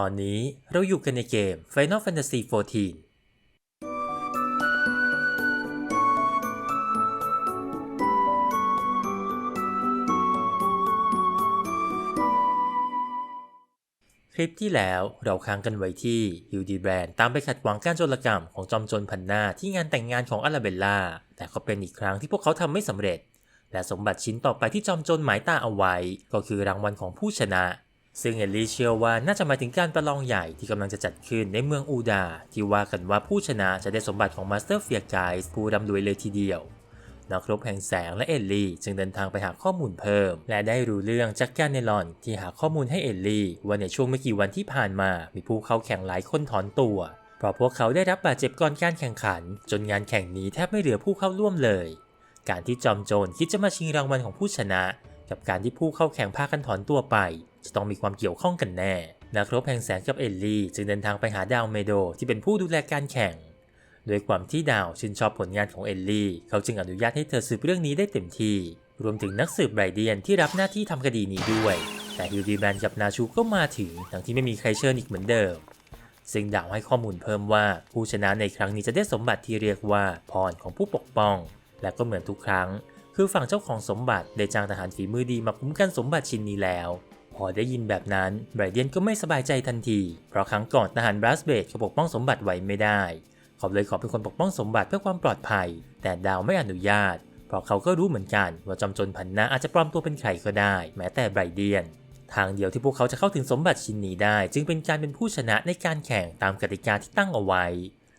ตอนนี้เราอยู่กันในเกม Final Fantasy XIV คลิปที่แล้วเราค้างกันไว้ที่ฮิวดีแบรนด์ตามไปขัดขวางการโจรกรรมของจอมโจรพันหน้าที่งานแต่งงานของอาราเบลล่า แต่ก็เป็นอีกครั้งที่พวกเขาทำไม่สำเร็จ และสมบัติชิ้นต่อไปที่จอมโจรหมายตาเอาไว้ ก็คือรางวัลของผู้ชนะ ซึ่งเอลลี่เชื่อว่าน่าจะหมายถึงการประลองใหญ่ที่กำลังจะจัดขึ้นในเมืองอูดา ที่ว่ากันว่าผู้ชนะจะได้สมบัติของมาสเตอร์เฟียร์ไกส์ผู้ร่ำรวยเลยทีเดียวนักรบแห่งแสงและเอลลี่จึงเดินทางไปหาข้อมูลเพิ่ม และได้รู้เรื่องจากแกนเนลอนที่หาข้อมูลให้เอลลี่ว่าในช่วงไม่กี่วันที่ผ่านมามีผู้เข้าแข่งหลายคนถอนตัว เพราะพวกเขาได้รับบาดเจ็บก่อนการแข่งขัน จนงานแข่งนี้แทบไม่เหลือผู้เข้าร่วมเลย การที่จอมโจรคิดจะมาชิงรางวัลของผู้ชนะ กับการที่ผู้เข้าแข่งพากันถอนตัวไป จะต้องมีความเกี่ยวข้องกันแน่ นักรบแห่งแสงกับเอลลี่จึงเดินทางไปหาดาวเมโดที่เป็นผู้ดูแลการแข่งโดยความที่ดาวชื่นชอบผลงานของเอลลี่ เขาจึงอนุญาตให้เธอสืบเรื่องนี้ได้เต็มที่ รวมถึงนักสืบไบรเดียนที่รับหน้าที่ทำคดีนี้ด้วย แต่ฮิวดีแบนกับนาชูก็มาถึง ทั้งที่ไม่มีใครเชิญอีกเหมือนเดิม ซึ่งดาวให้ข้อมูลเพิ่มว่าผู้ชนะในครั้งนี้จะได้สมบัติที่เรียกว่าพรของผู้ปกป้อง และก็เหมือนทุกครั้ง คือฝั่งเจ้าของสมบัติได้จ้างทหารฝีมือดีมาคุ้มกันสมบัติชิ้นนี้แล้ว พอได้ยินแบบนั้นไบรเดียนก็ไม่สบายใจทันที เพราะครั้งก่อนทหารบรัสเบดเขาปกป้องสมบัติไว้ไม่ได้ เขาเลยขอเป็นคนปกป้องสมบัติเพื่อความปลอดภัย แต่ดาวไม่อนุญาต เพราะเขาก็รู้เหมือนกันว่าจอมโจรพันนาอาจจะปลอมตัวเป็นใครก็ได้ แม้แต่ไบรเดียนทางเดียวที่พวกเขาจะเข้าถึงสมบัติชิ้นนี้ได้ จึงเป็นการเป็นผู้ชนะในการแข่งตามกติกาที่ตั้งเอาไว้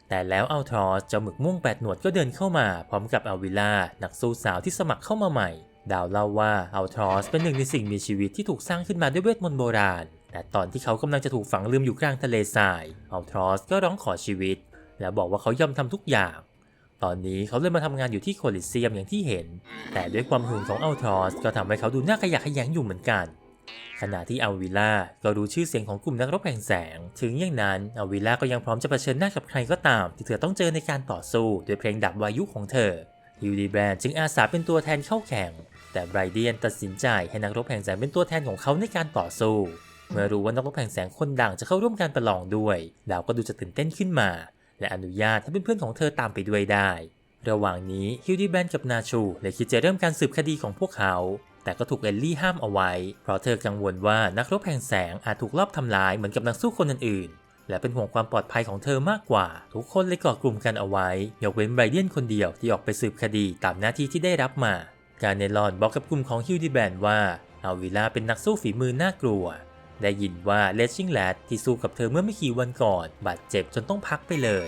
แต่แล้วอัลทรอสเจ้าหมึกม่วงแปดหนวดก็เดินเข้ามา พร้อมกับอัลวิล่านักสู้สาวที่สมัครเข้ามาใหม่ ดาวเล่าว่าอัลทรอสเป็นหนึ่งในสิ่งมีชีวิตที่ถูกสร้างขึ้นมาด้วยเวทมนต์โบราณ แต่ตอนที่เขากำลังจะถูกฝังลืมอยู่กลางทะเลทรายอัลทรอสก็ร้องขอชีวิต และบอกว่าเขายอมทำทุกอย่าง ตอนนี้เขาเลยมาทำงานอยู่ที่โคลิเซียมอย่างที่เห็น แต่ด้วยความหึงของอัลทรอสก็ทำให้เขาดูน่าขยะแขยงอยู่เหมือนกัน ขณะที่อัลวิล่าก็รู้ชื่อเสียงของกลุ่มนักรบแห่งแสง ถึงอย่างนั้นอัลวิล่าก็ยังพร้อมจะเผชิญหน้ากับใครก็ตาม ที่เธอต้องเจอในการต่อสู้ด้วยเพลงดับวายุของเธอฮิวดีแบรนด์จึงอาสาเป็นตัวแทนเข้าแข่ง แต่ไบรเดียนตัดสินใจให้นักรบแห่งแสงเป็นตัวแทนของเขาในการต่อสู้ เมื่อรู้ว่านักรบแห่งแสงคนดังจะเข้าร่วมการประลองด้วยดาวก็ดูจะตื่นเต้นขึ้นมา และอนุญาตให้เพื่อนๆของเธอตามไปด้วยได้ ระหว่างนี้ฮิวดีแบนกับนาชูเลยคิดจะเริ่มการสืบคดีของพวกเขา แต่ก็ถูกเอลลี่ห้ามเอาไว้ เพราะเธอกังวลว่านักรบแห่งแสงอาจถูกลอบทำร้ายเหมือนกับนักสู้คนอื่นๆและเป็นห่วงความปลอดภัยของเธอมากกว่า ทุกคนเลยก่อกลุ่มกันเอาไว้ ยกเว้นไบรเดียนคนเดียวที่ออกไปสืบคดีตามหน้าที่ที่ได้รับมา การเนลอนบอกกับกลุ่มของฮิวดีแบนว่าอาวิล่าเป็นนักสู้ฝีมือน่ากลัว ได้ยินว่าเลชิงแลดที่สู้กับเธอเมื่อไม่กี่วันก่อน บาดเจ็บจนต้องพักไปเลย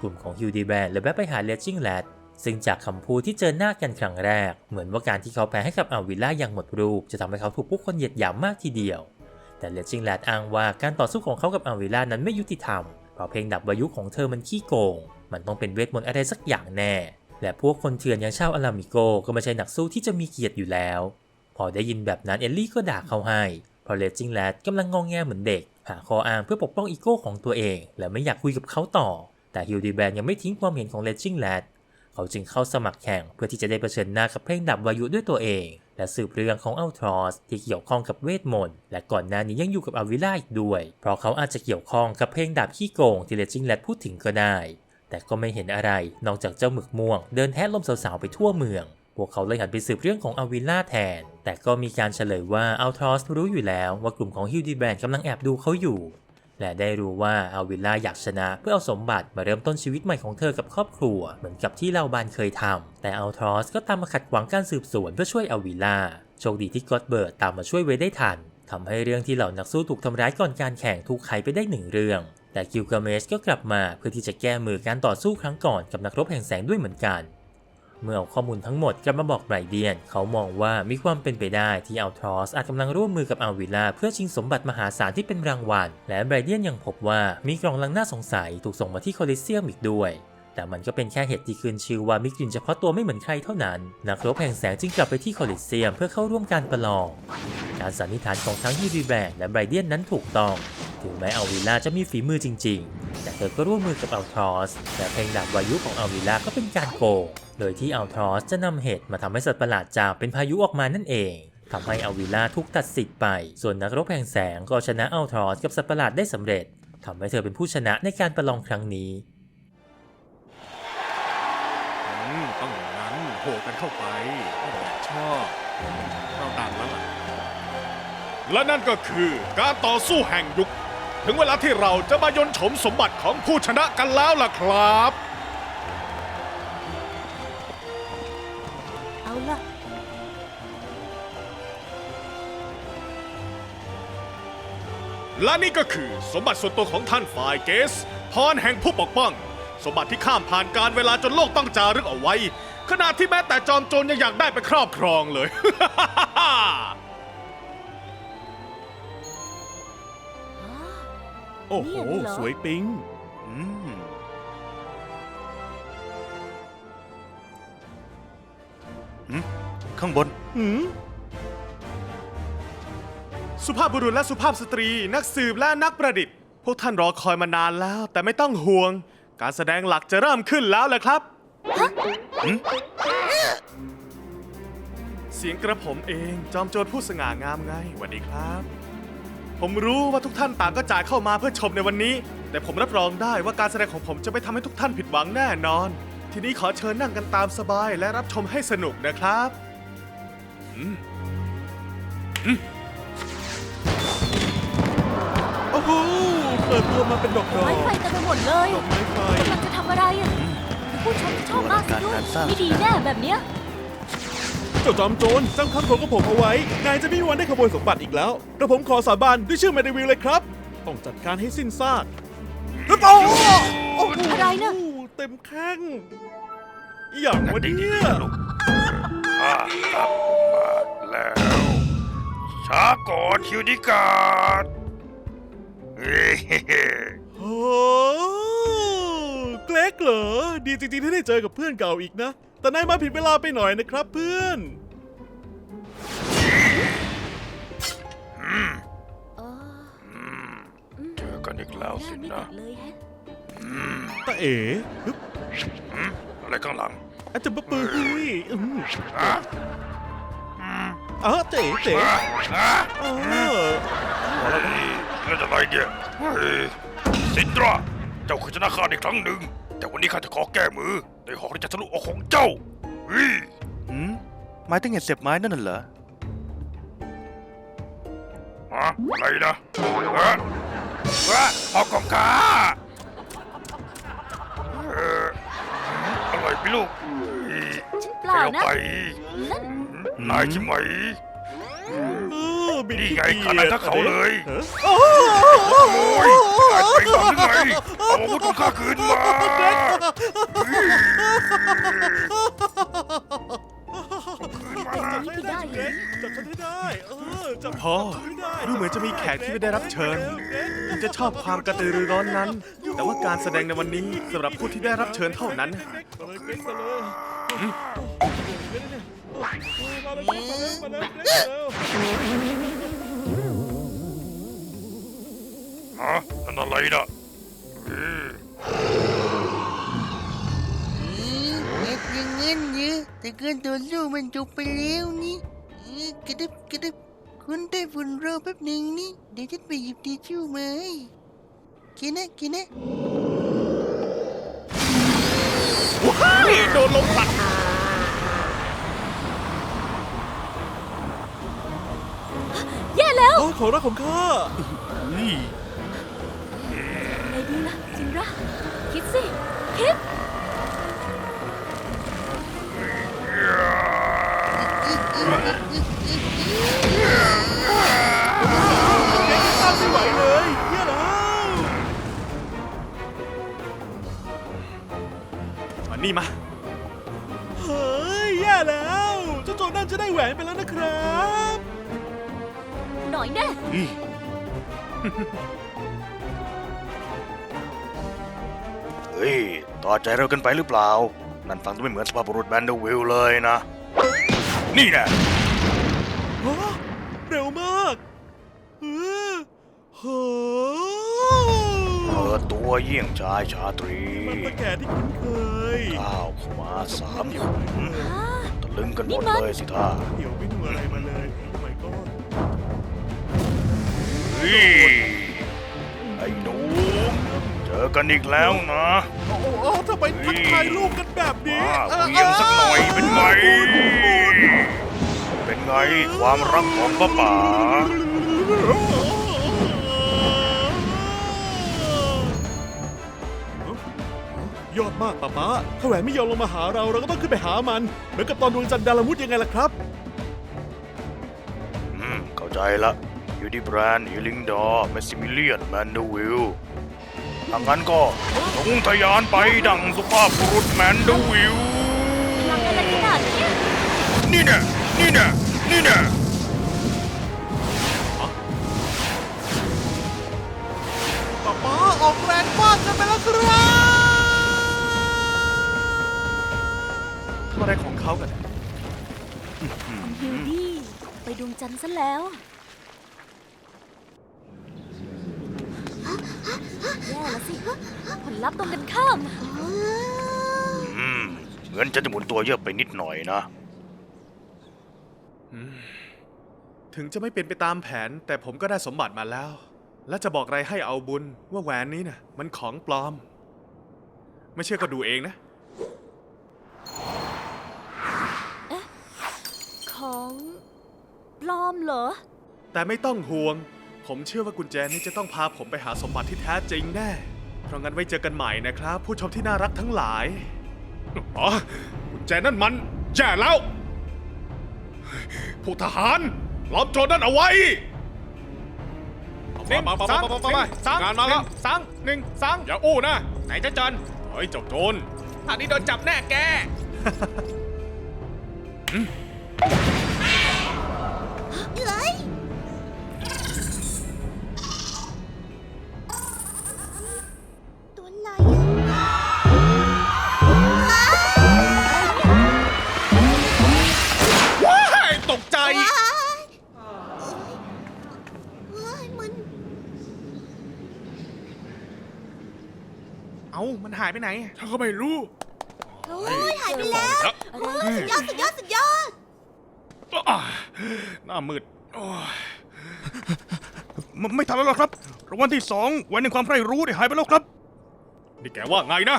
กลุ่มของฮิวดีแบนเลยแวะไปหาเลชิงแลดซึ่งจากคำพูดที่เจอหน้ากันครั้งแรก เหมือนว่าการที่เขาแพ้ให้กับอาวิล่าอย่างหมดรูป จะทำให้เขาถูกผู้คนเหยียดหยามมากทีเดียว แต่เลชิงแลดอ้างว่าการต่อสู้ของเขากับอาวิล่านั้นไม่ยุติธรรมเพราะเพลงดับวายุของเธอมันขี้โกง มันต้องเป็นเวทมนต์อะไรสักอย่างแน่ และพวกคนเถื่อนอย่างชาวอารามิโกก็ไม่ใช่นักสู้ที่จะมีเกียรติอยู่แล้ว พอได้ยินแบบนั้นเอลลี่ก็ด่าเขาให้เพราะเลจิงแลดกำลังงองแงเหมือนเด็ก หาข้ออ้างเพื่อปกป้องอีโก้ของตัวเอง และไม่อยากคุยกับเขาต่อ แต่ฮิลดีแบนยังไม่ทิ้งความเห็นของเลจิงแลดเขาจึงเข้าสมัครแข่งเพื่อที่จะได้เผชิญหน้ากับเพลงดับวายุด้วยตัวเอง และสืบเรื่องของอัลทรอสที่เกี่ยวข้องกับเวทมนต์และก่อนหน้านี้ยังอยู่กับอาวิล่าอีกด้วย เพราะเขาอาจจะเกี่ยวข้องกับเพลงดับขี้โกงที่เลจิงแลดพูดถึงก็ได้ แต่ก็ไม่เห็นอะไรนอกจากเจ้าหมึกม่วง เดินแทะลมสาวๆไปทั่วเมือง พวกเขาเลยหันไปสืบเรื่องของอาวิล่าแทน แต่ก็มีการเฉลยว่าอัลทรอสรู้อยู่แล้วว่ากลุ่มของฮิลดีแบนกำลังแอบดูเขาอยู่ และได้รู้ว่าอาวิลล่าอยากชนะเพื่อเอาสมบัติมาเริ่มต้นชีวิตใหม่ของเธอกับครอบครัว เหมือนกับที่เราบานเคยทำแต่อัลทรอสก็ตามมาขัดขวางการสืบสวนเพื่อช่วยอาวิลล่าโชคดีที่ก็อดเบิร์ดตามมาช่วยไว้ได้ทันทำให้เรื่องที่เหล่านักสู้ถูกทำร้ายก่อนการแข่งถูกไขไปได้หนึ่งเรื่อง แต่กิลกาเมชก็กลับมาเพื่อที่จะแก้มือการต่อสู้ครั้งก่อนกับนักรบแห่งแสงด้วยเหมือนกัน เมื่อเอาข้อมูลทั้งหมดกลับมาบอกไบรเดียน เขามองว่ามีความเป็นไปได้ที่อัลทรอสอาจกำลังร่วมมือกับอาวิล่าเพื่อชิงสมบัติมหาศาลที่เป็นรางวัล และไบรเดียนยังพบว่ามีกล่องลังน่าสงสัยถูกส่งมาที่โคลิเซียมอีกด้วย แต่มันก็เป็นแค่เหตุที่ขึ้นชื่อว่ามีกลิ่นเฉพาะตัวไม่เหมือนใครเท่านั้น นักรบแห่งแสงจึงกลับไปที่โคลิเซียมเพื่อเข้าร่วมการประลอง การสันนิษฐานของทั้งฮีรีแบนและไบรเดียนนั้นถูกต้อง ถึงแม้อาวิล่าจะมีฝีมือจริง ๆ แต่เธอก็ร่วมมือกับอัลทรอสแต่เพลงดาบวายุของอาวิล่าก็เป็นการโกง โดยที่อัลทรอสจะนำเห็ดมาทำให้สัตว์ประหลาดจามเป็นพายุออกมานั่นเองทำให้อวิลาถูกตัดสิทธิ์ไป ส่วนนักรบแห่งแสงก็ชนะอัลทรอสกับสัตว์ประหลาดได้สำเร็จทำให้เธอเป็นผู้ชนะในการประลองครั้งนี้ต้องนั้นโหกันเข้าไปชอบเราต่างแล้วล่ะและนั่นก็คือการต่อสู้แห่งยุค ถึงเวลาที่เราจะมายนต์โฉมสมบัติของผู้ชนะกันแล้วล่ะครับ เอาล่ะ และนี่ก็คือสมบัติส่วนตัวของท่านฝ่ายเกส พรแห่งผู้ปกป้อง สมบัติที่ข้ามผ่านการเวลาจนโลกต้องจารึกเอาไว้ ขณะที่แม้แต่จอมโจรยังอยากได้ไปครอบครองเลย โอ้โหสวยปิ๊งอืมหืมข้างบน หืมสุภาพบุรุษและสุภาพสตรี นักสืบและนักประดิษฐ์ พวกท่านรอคอยมานานแล้ว แต่ไม่ต้องห่วง การแสดงหลักจะเริ่มขึ้นแล้วแหละครับหืม เสียงกระผมเองจอมโจรผู้สง่างามไงหวัสดีครับ ผมรู้ว่าทุกท่านต่างก็จ่ายเข้ามาเพื่อชมในวันนี้ แต่ผมรับรองได้ว่าการแสดงของผมจะไม่ทำให้ทุกท่านผิดหวังแน่นอน ทีนี้ขอเชิญนั่งกันตามสบายและรับชมให้สนุกนะครับอืมโอ้โหเปิดตัวมาเป็นดอกดอกไม้ไฟเต็มไปหมดเลยดอกไม้ไฟกำลังจะทำอะไรอะผู้ชมจะชอบมากสิลูกไม่ดีแน่แบบเนี้ย เจ้าจอมโจรจำคำของกระผมเอาไว้ นายจะไม่มีวันได้ขโมยสมบัติอีกแล้วกระผมขอสาบานด้วยชื่อแมดวิลเลยครับ ต้องจัดการให้สิ้นซากแล้วโอ้โอ้โหอะไรน่ะเต็มแข้งอหย่างวันนี้ข้ากลับมาแล้ว ช้าก่อนคิวดิการดเฮ้ๆโอ้เกรกเหรอ ดีจริงๆที่ได้เจอกับเพื่อนเก่าอีกนะ แต่นายมาผิดเวลาไปหน่อยนะครับเพื่อนเออเจอกันอีกแล้วหสิน้าไม่นะติดเลยแฮะตาเอ๋ฮึบอะไรข้างหลังอาจจะมาปืนอืมอะอ๋อเจ๋เจ๋อะอะอ๋อเฮ้ยเรื่องอะไรเนี่ยเฮ้ยสินตรา เจ้าเคยชนะข้าในครั้งหนึ่ง แต่วันนี้ข้าจะขอแก้มือ ในหอกที่จะทะลุอกของเจ้าเฮ้ยหืมไม้ตั้งเห็ดเสียบไม้นั่นน่ะเหรอฮะอะไรนะฮะฮะหอกของข้าเอออะไรพี่ลูกเฮ้ยฉันเปล่าเอานะ ไปนั่นนายใช่ไหม เออบิดนี่ขี้ไงเกียจขนาดถ้าเขาเลยฮะโอ้โอ้ยนายไปก่อนหรือไง เอาอาวุธของข้าคืนมาจับฉันให้ได้เกรกจับฉันให้ได้เออจับพ่อฉันให้ได้ดูเหมือนจะมีแขกที่ไม่ได้รับเชิญเกรกถึงจะชอบความกระตือรือร้นนั้น แต่ว่าการแสดงในวันนี้สำหรับผู้ที่ได้รับเชิญเท่านั้นเกรกมาเลยเกรกมาเลยมาเลยมาเลยมาเลยเกรกเร็วฮะนั่นอะไรนะ เอ้ยเอ็ดอย่างงั้นเนอะแต่การต่อสู้มันจบไปแล้วนี่เอ้ยกระดึบกระดึบคุณได้ฝุ่นรอแป๊บหนึ่งนี่เดี๋ยวฉันไปหยิบทิชชู่มาให้กินนะกินนะโดนลมพัดแย่แล้ว โอ้ของรักของข้า นี่ไงดีล่ะจิ นะคิดสิ คิดข้าไม่ไหวเลยเฮียแล้วมานี่มา เฮ้ยแย่แล้วเจ้าโจนั่นจะได้แหวนไปแล้วนะครับ หน่อยแน่เฮ้ย ต่อใจเรากันไปหรือเปล่า นั่นฟังดูไม่เหมือนสภาพบุรุษแบนเดวิลเลยนะ นี่นะเร็วมากเฮ้เปิตัวเยี่ยงชายชาตรีมันตะแก่ที่คุ้นเคยข้าวเขมาสามหยุมตะลึงกันหมดเลยสิท่าเดี๋ยวไม่ดูอะไรมาเลย โอ้ my อกันอีกแล้วนะโอ้โหทำไมทักทายลูกกันแบบนี้มาเวียงสักหน่อยเป็นไง เป็นไงความรักของป้าป๋ายอดมากป้าป๊าถ้าแหวนไม่ยอมลงมาหาเราเราก็ต้องขึ้นไปหามัน เหมือนกับตอนดวงจันทร์ดารามุดยังไงล่ะครับ อืม เข้าใจละยูดีแบรนด์ฮิลิงดอร์แมสซิมิเลียนแมนดูวิล ถ้างั้นก็จงทะยานไปดังสุภาพบุรุษแมนดูวิลพลังอะไรขนาดเนี้ยนี่แน่นี่แน่นี่แน่ป้าป๊าออกแรงมากกันไปแล้วครับทำอะไรของเขากันฮิวดี้ไปดวงจันทร์ซะแล้วแย่แล้วสิ ผ ลลัพธ์ตรงกันข้ามอืมเหมือนจะจะหมุนตัวเยอะไปนิดหน่อยนะ ถึงจะไม่เป็นไปตามแผน แต่ผมก็ได้สมบัติมาแล้ว และจะบอกอะไรให้เอาบุญว่าแหวนนี้น่ะ มันของปลอม ไม่เชื่อก็ดูเองนะ ของปลอมเหรอ แต่ไม่ต้องห่วง ผมเชื่อว่ากุญแจนี้จะต้องพาผมไปหาสมบัติที่แท้จริงแน่ เพราะงั้นไว้เจอกันใหม่นะครับ ผู้ชมที่น่ารักทั้งหลาย อ๋อกุญแจนั่นมันแย่แล้ว ผู้ทหารล้อมโจรนั่นเอาไว้หนึ่งสังหนึ่งสังงานมาแล้วสังหนึ่งสังอย่าอู้นะ ไหนจะจันเฮ้ยเจ้าโจรท่านี้โดนจับแน่แกามันหายไปไหนฉันก็ไม่รู้โอ้ยหายไปแล้วอะไรสุดยอดสุดยอดสุดยอด อ่าหน้ามืดไม่ไม่ทันแล้วหรอกครับรางวัลที่สองแหวนในความใคร่รู้ได้หายไปแล้วครับ นี่แกว่าไงนะ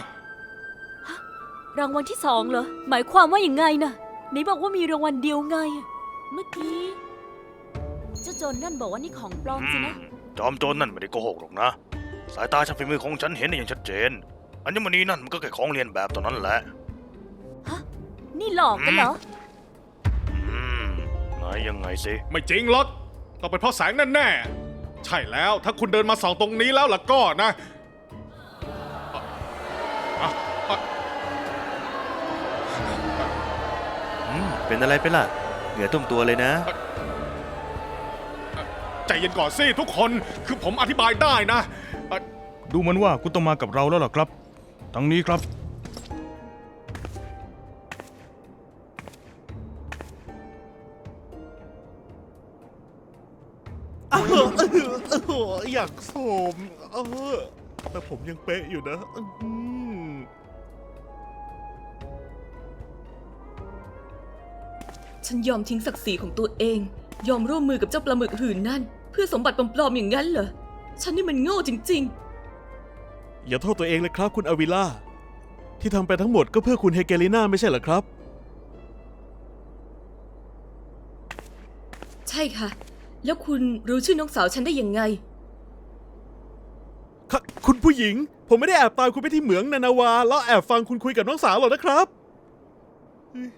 รางวัลที่สองเหรอ หมายความว่าอย่างไงนะไหนบอกว่ามีรางวัลเดียวไง เมื่อกี้เจ้าโจรนั่นบอกว่านี่ของปลอมสินะ จอมโจรนั่นไม่ได้โกหกหรอกนะ สายตาช่างฝีมือของฉันเห็นได้อย่างชัดเจน อัญมณีนั่นมันก็แค่ของเรียนแบบตอนนั้นแหละนี่หลอกกันเหรอ อืมไหนยังไงสิ ไม่จริงหรอกต้องเป็นเพราะแสงแน่ๆใช่แล้วถ้าคุณเดินมาส่องตรงนี้แล้วล่ะก็นะอะอะอืมเป็นอะไรไปล่ะ เหงื่อท่วมตัวเลยนะ ใจเย็นก่อนสิทุกคนคือผมอธิบายได้นะอะดูเหมือนว่าคุณต้องมากับเราแล้วล่ะครับ ทั้งนี้ครับเออเออเอออยากโสมเออแต่ผมยังเป๊ะอยู่นะอืมฉันยอมทิ้งศักดิ์ศรีของตัวเอง ยอมร่วมมือกับเจ้าปลาหมึกหื่นนั่น เพื่อสมบัติปลอมๆอย่างนั้นเหรอ ฉันนี่มันโง่จริง ๆ อย่าโทษตัวเองเลยครับคุณอวิล่า ที่ทำไปทั้งหมดก็เพื่อคุณเฮเกลิน่าไม่ใช่เหรอครับๆใช่ค่ะ แล้วคุณรู้ชื่อน้องสาวฉันได้ยังไงค่ะคุณผู้หญิง ผมไม่ได้แอบตามคุณไปที่เหมืองนานาวา แล้วแอบฟังคุณคุยกับน้องสาวหรอกนะครับเฮ้ย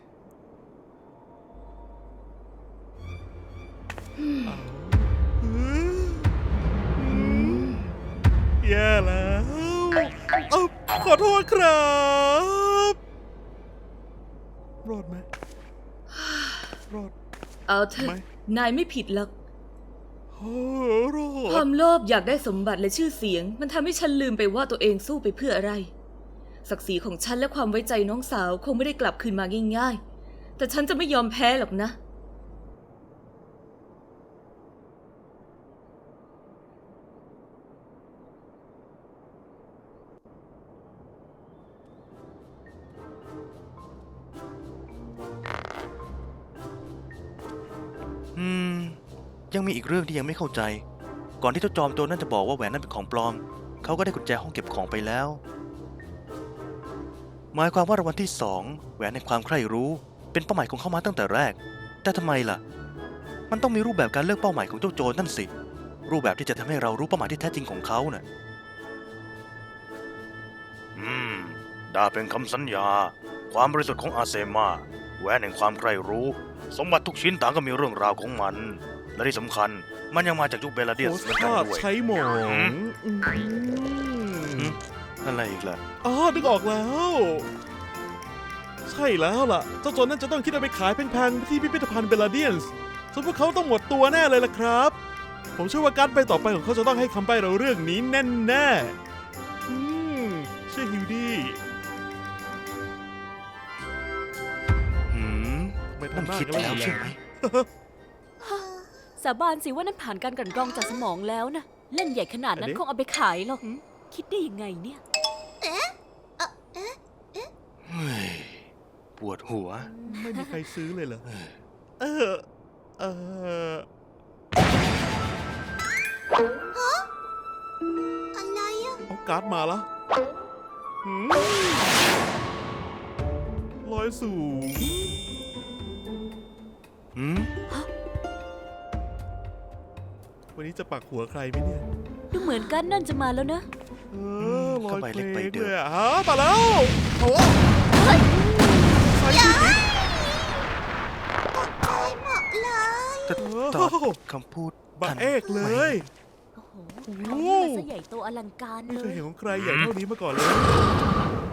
อืมแย่แล้ว เอ้าขอโทษครับรอดไหมรอด เอาเถอะไม่นายไม่ผิดหรอกโอ้รอควาดมโลภอยากได้สมบัติและชื่อเสียง มันทำให้ฉันลืมไปว่าตัวเองสู้ไปเพื่ออะไร ศักดิ์ศรีของฉันและความไว้ใจน้องสาวคงไม่ได้กลับคืนมาง่าย ๆ แต่ฉันจะไม่ยอมแพ้หรอกนะ ยังมีอีกเรื่องที่ยังไม่เข้าใจ ก่อนที่เจ้าจอมโจรนั่นจะบอกว่าแหวนนั้นเป็นของปลอม เขาก็ได้กุญแจห้องเก็บของไปแล้ว หมายความว่ารางวัลที่สองแหวนในความใคร่รู้ เป็นเป้าหมายของเขามาตั้งแต่แรก แต่ทำไมล่ะ มันต้องมีรูปแบบการเลือกเป้าหมายของเจ้าโจรนั่นสิ รูปแบบที่จะทำให้เรารู้เป้าหมายที่แท้จริงของเขาน่ะอืมด้เป็นคำสัญญา ความบริสุทธิ์ของอาเซมาแหวนแห่งความใคร่รู้ สมบัติทุกชิ้นต่างก็มีเรื่องราวของมัน และที่สำคัญมันยังมาจากยุคเบลาเดียโพสสเหมือนกันต์ภาพด้วย ใช้หมองอืมอืมอะไรอีกล่ะ อ๋อนึกออกแล้ว ใช่แล้วล่ะ เจ้าโจรนั่นจะต้องคิดเอาไปขายแพงๆที่พิพิธภัณฑ์เบลาเดียนส์ส่วนพวกเขาต้องหมดตัวแน่เลยล่ะครับ ผมเชื่อว่าการไปต่อไปของเขาจะต้องให้คำใบ้เราเรื่องนี้แน่แน่ๆอืมเชื่อฮิวดี้หืม ไม่นั่นคิดแล้วใช่ไหม สาบานสิว่านั่นผ่านการกลั่นกรองจากสมองแล้วนะ เล่นใหญ่ขนาดนั้นคงเอาไปขายหรอกหืมคิดได้ยังไงเนี่ย เฮ้ยปวดหัว ไม่มีใครซื้อเลยเหรอ เออ เออ อะไรอะ เอาการ์ดมาแล้วหืมลอยสูงหืม วันนี้จะปักหัวใครไหมเนี่ยดูเหมือนกันนั่นจะมาแล้วนะ เออลอยเข้าไปเพลเล็กไปงเดิเลนยอะฮะมาแล้วโอ้ใครชื่อนี้แต่โอ้ตอนโหคำพูดบะทันเอกเลย โอ้โหโอ้เขาโหนี่มันซะใหญ่โตอลังการไม่เลเคยยเห็นของใครใหญ่เท่านี้มาก่อนเลย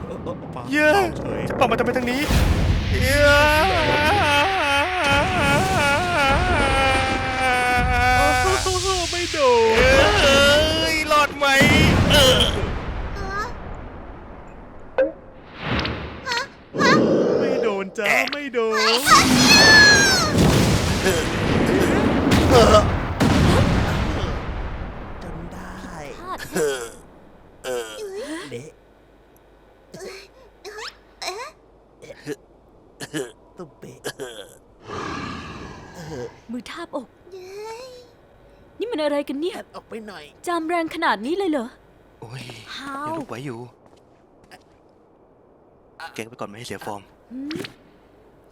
เออเออปากเย้เปล่าเฉยจะปอกมาทำไมทางนี้เย้โอ้ โหไม่โดนเอ้ยรอดไหมเออไม่โดนจ้าไม่โดนจนได้พลาดเละตุ๊บเปะมือทาบอก นี่มันอะไรกันเนี่ย ออกไปหน่อย จามแรงขนาดนี้เลยเหรอ โอ้ยฮายังวลุกไหวอยู่ เก่งไปก่อนไม่ให้เสียฟอร์มหืม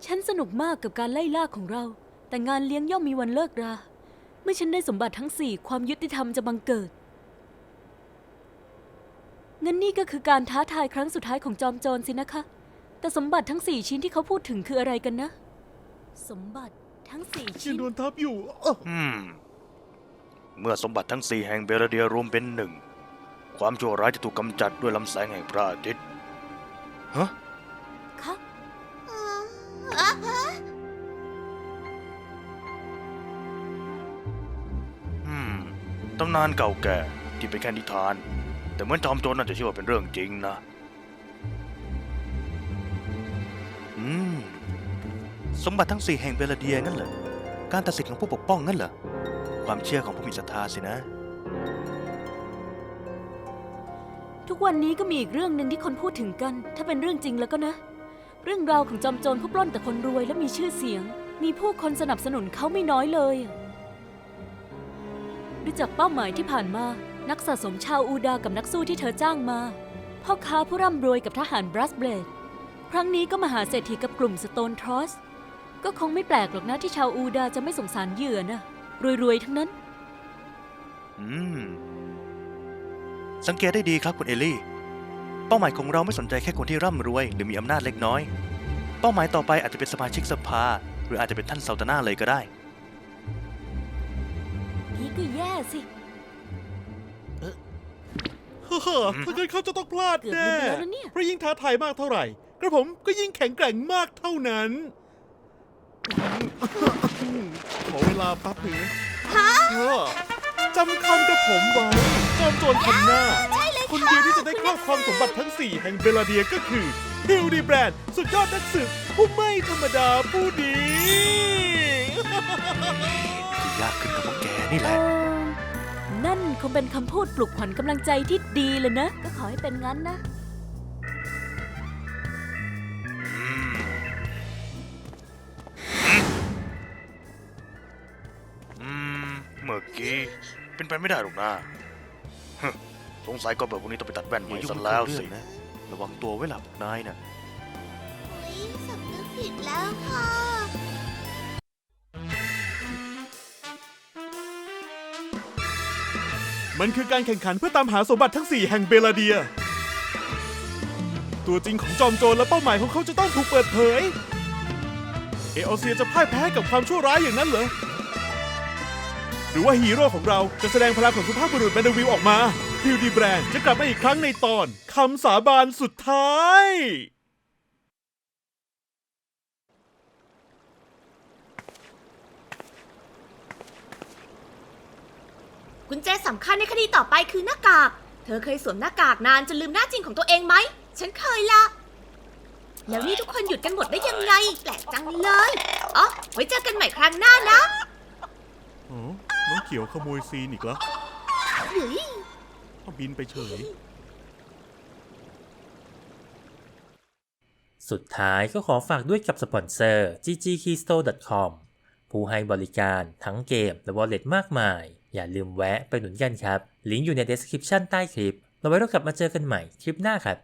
ฉันสนุกมากกับการไล่ล่าของเรา แต่งานเลี้ยงย่อมมีวันเลิกรา เมื่อฉันได้สมบัติทั้งสี่ความยุติธรรมจะบังเกิด งั้นนี่ก็คือการท้าทายครั้งสุดท้ายของจอมโจรสินะคะ แต่สมบัติทั้งสี่ชิ้นที่เขาพูดถึงคืออะไรกันนะ สมบัติทั้งสี่ยัชิ้งนโดนทับอยู่อ้ออืม เมื่อสมบัติทั้งสี่แห่งเบลาเดียรวมเป็นหนึ่ง ความชั่วร้ายจะถูกกำจัดด้วยลำแสงแห่งพระอาทิตย์ฮะคะอืมตำนานเก่าแก่ที่เป็นแค่นิทาน แต่เหมือนจอมโจรน่าจะเชื่อว่าเป็นเรื่องจริงนะอืมสมบัติทั้งสี่แห่งเบลาเดียงั้นเหรอ การตัดสินของผู้ปกป้องงั้นเหรอ ความเชื่อของผู้มีศรัทธาสินะ ทุกวันนี้ก็มีอีกเรื่องหนึ่งที่คนพูดถึงกัน ถ้าเป็นเรื่องจริงแล้วก็นะ เรื่องราวของจอมโจรผู้ปล้นแต่คนรวยและมีชื่อเสียง มีผู้คนสนับสนุนเขาไม่น้อยเลยดูจากเป้าหมายที่ผ่านมา นักสะสมชาวอูดากับนักสู้ที่เธอจ้างมา พ่อค้าผู้ร่ำรวยกับทหารบรัสเบลดครั้งนี้ก็มหาเศรษฐีกับกลุ่มสโตนทรอส ก็คงไม่แปลกหรอกนะที่ชาวอูดาจะไม่สงสารเหยื่อนะ รวยๆ ทั้งนั้น อืม สังเกตได้ดีครับคุณเอลลี่ เป้าหมายของเราไม่สนใจแค่คนที่ร่ำรวย หรือมีอำนาจเล็กน้อย เป้าหมายต่อไปอาจจะเป็นสมาชิกสภา หรืออาจจะเป็นท่านเซาตาน่าเลยก็ได้ นี่ก็แย่สิฮ่าฮ่าถ้าเกิดเขาจะต้องพลาดเกือบแน่ลืมไปแล้วนะเนี่ย เพราะยิ่งท้าทายมากเท่าไหร่ กระผมก็ยิ่งแข็งแกร่งมากเท่านั้น ขอเวลาแป๊บหนึ่งนะเออจำคำกระผมไว้จอมโจรพันหน้าคนเดียวที่จะได้ครอบครองสมบัติทั้ง 4 แห่งเบลาเดียก็คือฮิลดีแบรนด์สุดยอดนักสืบผู้ไม่ธรรมดาผู้ดี ที่ยากขึ้นกับพวกแกนี่แหเอละ อนั่นคงเป็นคำพูดปลุกขวัญกำลังใจที่ดีเลยนะ ก็ขอให้เป็นงั้นนะ กี้ เป็นไปไม่ได้หรอกนะฮึสงสัยก็แบบพวกนี้ต้องไปตัดแว่นใหอย่าม่ยุ่งซะกับแล้วเรื่สิองนะ ระวังตัวไว้หลับนายน่ะเฮ้ยสำนึกผิดแล้วค่ะ มันคือการแข่งขันเพื่อตามหาสมบัติทั้ง 4 แห่งเบลาเดีย ตัวจริงของจอมโจรและเป้าหมายของเขาจะต้องถูกเปิดเผย เอโอเซียจะพ่ายแพ้กับความชั่วร้ายอย่างนั้นเหรอ หรือว่าฮีโร่ของเราจะแสดงพลังของสุภาพบุรุษแมนดวิลออกมาฮิลดีแบรนด์จะกลับมาอีกครั้งในตอนคำสาบานสุดท้าย กุญแจสำคัญในคดีต่อไปคือหน้ากาก เธอเคยสวมหน้ากากนานจนลืมหน้าจริงของตัวเองไหม ฉันเคยละ แล้วนี่ทุกคนหยุดกันหมดได้ยังไง แปลกจังเลย อ๋อ ไว้เจอกันใหม่ครั้งหน้านะ ขียวขโมยซีนอีกแล้วหรือเอาบินไปเฉย สุดท้ายก็ขอฝากด้วยกับสปอนเซอร์ ggkeystore.com ผู้ให้บริการทั้งเกมและ wallet มากมาย อย่าลืมแวะไปหนุนกันครับ ลิงก์อยู่ใน description ใต้คลิป เราไว้เรากลับมาเจอกันใหม่คลิปหน้าครับ